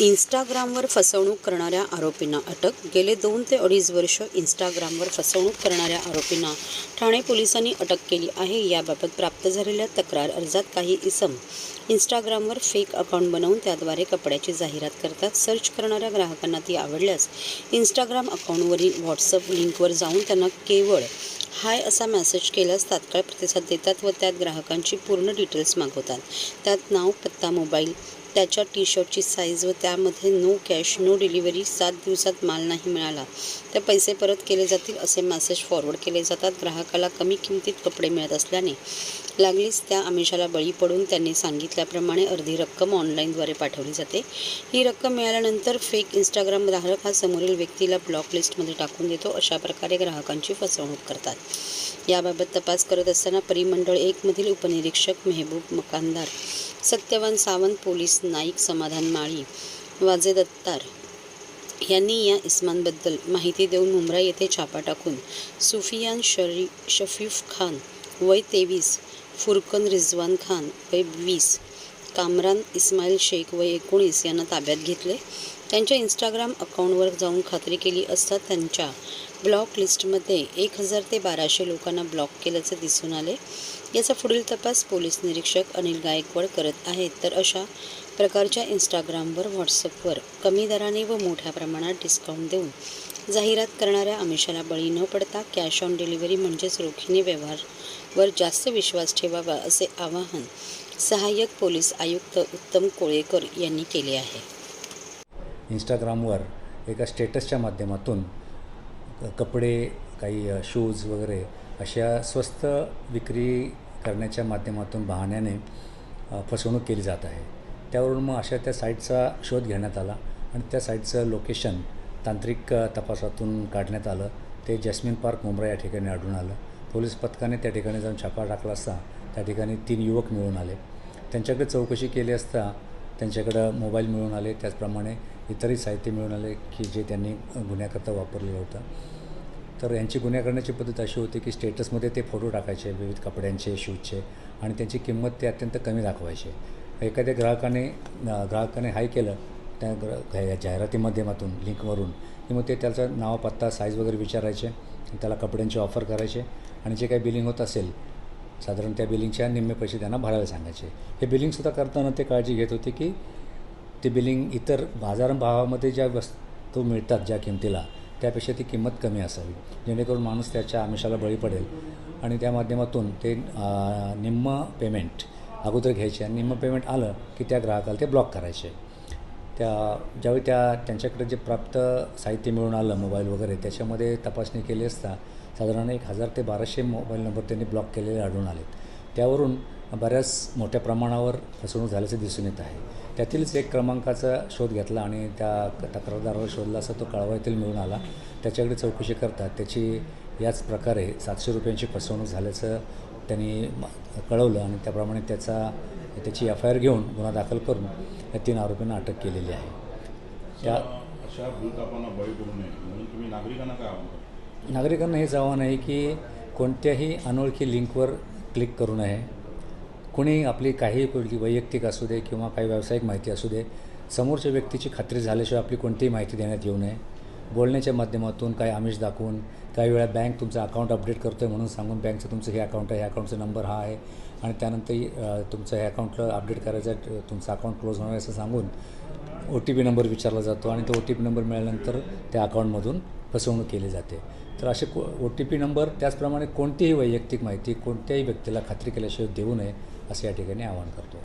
इंस्टाग्रामवर फसवणूक करणाऱ्या आरोपींना अटक. गेले दोन ते अडीच वर्ष इंस्टाग्रामवर फसवणूक करणाऱ्या आरोपींना ठाणे पोलिसांनी अटक केली आहे. याबाबत प्राप्त झालेल्या तक्रार अर्जात काही इसम. इंस्टाग्रामवर फेक अकाउंट बनवून त्याद्वारे कपड्याची जाहिरात करतात. सर्च करणाऱ्या ग्राहकांना ती आवडल्यास इंस्टाग्राम अकाउंटवरील व्हॉट्सअप लिंकवर जाऊन त्यांना केवळ हाय असा मेसेज केल्यास तात्काळ प्रतिसाद देतात व त्यात ग्राहकांची पूर्ण डिटेल्स मागवतात. त्यात नाव पत्ता मोबाईल त्याच्या टी शर्टची साईज व त्यामध्ये नो कॅश नो डिलिव्हरी सात दिवसात माल नाही मिळाला. तर पैसे परत केले जातील असे मेसेज फॉरवर्ड केले जातात. ग्राहकाला कमी किमतीत कपडे मिळत असल्याने लागलीच त्या आमिषाला बळी पडून त्यांनी सांगितल्याप्रमाणे अर्धी रक्कम ऑनलाईनद्वारे पाठवली जाते. ही रक्कम मिळाल्यानंतर फेक इंस्टाग्राम ग्राहक हा समोरील व्यक्तीला ब्लॉक लिस्टमध्ये टाकून देतो. अशा प्रकारे ग्राहकांची फसवणूक करतात. याबाबत तपास करत असताना परिमंडळ एकमधील उपनिरीक्षक मेहबूब मकानदार सत्यवान सावंत पोलीस नाईक समाधान माळी वाजे दत्तार यांनी या इस्मानबद्दल माहिती देऊन मुंब्रा येथे छापा टाकून सुफियान शरी शफीफ खान वय तेवीस फुरकन रिझवान खान वय वीस कामरान इस्माईल शेख वय एकोणीस यांना ताब्यात घेतले. त्यांच्या इंस्टाग्राम अकाउंटवर जाऊन खात्री केली असता त्यांच्या ब्लॉक लिस्टमध्ये एक हजार ते बाराशे लोकांना ब्लॉक केल्याचे दिसून आले. याचा पुढील तपास पोलीस निरीक्षक अनिल गायकवाड करत आहेत. तर अशा प्रकारच्या इंस्टाग्रामवर व्हॉट्सअपवर कमी दराने व मोठ्या प्रमाणात डिस्काउंट देऊन जाहिरात करणाऱ्या आमिषाला बळी न पडता कॅश ऑन डिलिव्हरी म्हणजेच रोखीने व्यवहारवर जास्त विश्वास ठेवावा असे आवाहन सहाय्यक पोलीस आयुक्त उत्तम कोळेकर यांनी केले आहे. इंस्टाग्रामवर एका स्टेटसच्या माध्यमातून कपडे काही शूज वगैरे अशा स्वस्त विक्री करण्याच्या माध्यमातून बहाण्याने फसवणूक केली जात आहे. त्यावरून मग अशा त्या साईटचा शोध घेण्यात आला आणि त्या साईटचं लोकेशन तांत्रिक तपासातून काढण्यात आलं. ते जॅस्मिन पार्क मुंब्रा या ठिकाणी आढळून आलं. पोलीस पथकाने त्या ठिकाणी जाऊन छापा टाकला असता त्या ठिकाणी तीन युवक मिळून आले. त्यांच्याकडे चौकशी केली असता त्यांच्याकडं मोबाईल मिळून आले. त्याचप्रमाणे इतरही साहित्य मिळून आले की जे त्यांनी गुन्ह्याकरता वापरलेलं होतं. तर यांची गुन्हे करण्याची पद्धत अशी होती की स्टेटसमध्ये ते फोटो टाकायचे विविध कपड्यांचे शूजचे आणि त्यांची किंमत ते अत्यंत कमी दाखवायचे. एखाद्या ग्राहकाने ग्राहकाने हाय केलं त्या ग्र या जाहिराती माध्यमातून लिंकवरून की मग ते त्याचं नाव पत्ता साईज वगैरे विचारायचे त्याला कपड्यांची ऑफर करायचे आणि जे काही बिलिंग होत असेल साधारण त्या बिलिंगच्या निम्मे पैसे त्यांना भरायला सांगायचे. हे बिलिंगसुद्धा करताना ते काळजी घेत होते की ते बिलिंग इतर बाजारभावामध्ये ज्या वस्तू मिळतात ज्या किमतीला त्यापेक्षा ती किंमत कमी असावी. जेणेकरून माणूस त्याच्या आमिषाला बळी पडेल. आणि त्या माध्यमातून ते निम्म पेमेंट अगोदर घ्यायचे आणि निम्म पेमेंट आलं की त्या ग्राहकाला ते ब्लॉक करायचे. त्या ज्यावेळी त्या त्यांच्याकडे जे प्राप्त साहित्य मिळून आलं मोबाईल वगैरे त्याच्यामध्ये तपासणी केली असता साधारण एक हजार ते बाराशे मोबाईल नंबर त्यांनी ब्लॉक केलेले आढळून आलेत. त्यावरून बऱ्याच मोठ्या प्रमाणावर फसवणूक झाल्याचं दिसून येत आहे. त्यातीलच एक क्रमांकाचा शोध घेतला आणि त्या तक्रारदारावर शोधला असता तो कळवा येथील मिळून आला. त्याच्याकडे चौकशी करतात. त्याची याच प्रकारे सातशे रुपयांची फसवणूक झाल्याचं त्यांनी कळवलं आणि त्याप्रमाणे त्याचा त्याची एफ आय आर घेऊन गुन्हा दाखल करून या तीन आरोपींना अटक केलेली आहे. त्या अशा भूलतापांना बळी पडू नये. म्हणून तुम्ही नागरिकांना काय नागरिकांना हेच आव्हान आहे की कोणत्याही अनोळखी लिंकवर क्लिक करू नये. कोणी आपली काही कुठली वैयक्तिक असू दे किंवा काही व्यावसायिक माहिती असू दे समोरच्या व्यक्तीची खात्री झाल्याशिवाय आपली कोणतीही माहिती देण्यात येऊ नये. बोलण्याच्या माध्यमातून काही आमिष दाखवून काही वेळा बँक तुमचं अकाउंट अपडेट करतो आहे म्हणून सांगून बँकचं तुमचं हे अकाउंट आहे ह्या अकाउंटचा नंबर हा आहे आणि त्यानंतर तुमचं हे अकाउंटला अपडेट करायचं आहे, तुमचं अकाउंट क्लोज होणार असं सांगून ओ टी पी नंबर विचारला जातो आणि तो ओ टी पी नंबर मिळाल्यानंतर त्या अकाउंटमधून फसवणूक केली जाते. तर असे को ओ टी पी नंबर त्याचप्रमाणे कोणतीही वैयक्तिक माहिती कोणत्याही व्यक्तीला खात्री केल्याशिवाय देऊ नये असं या ठिकाणी आवाहन करतो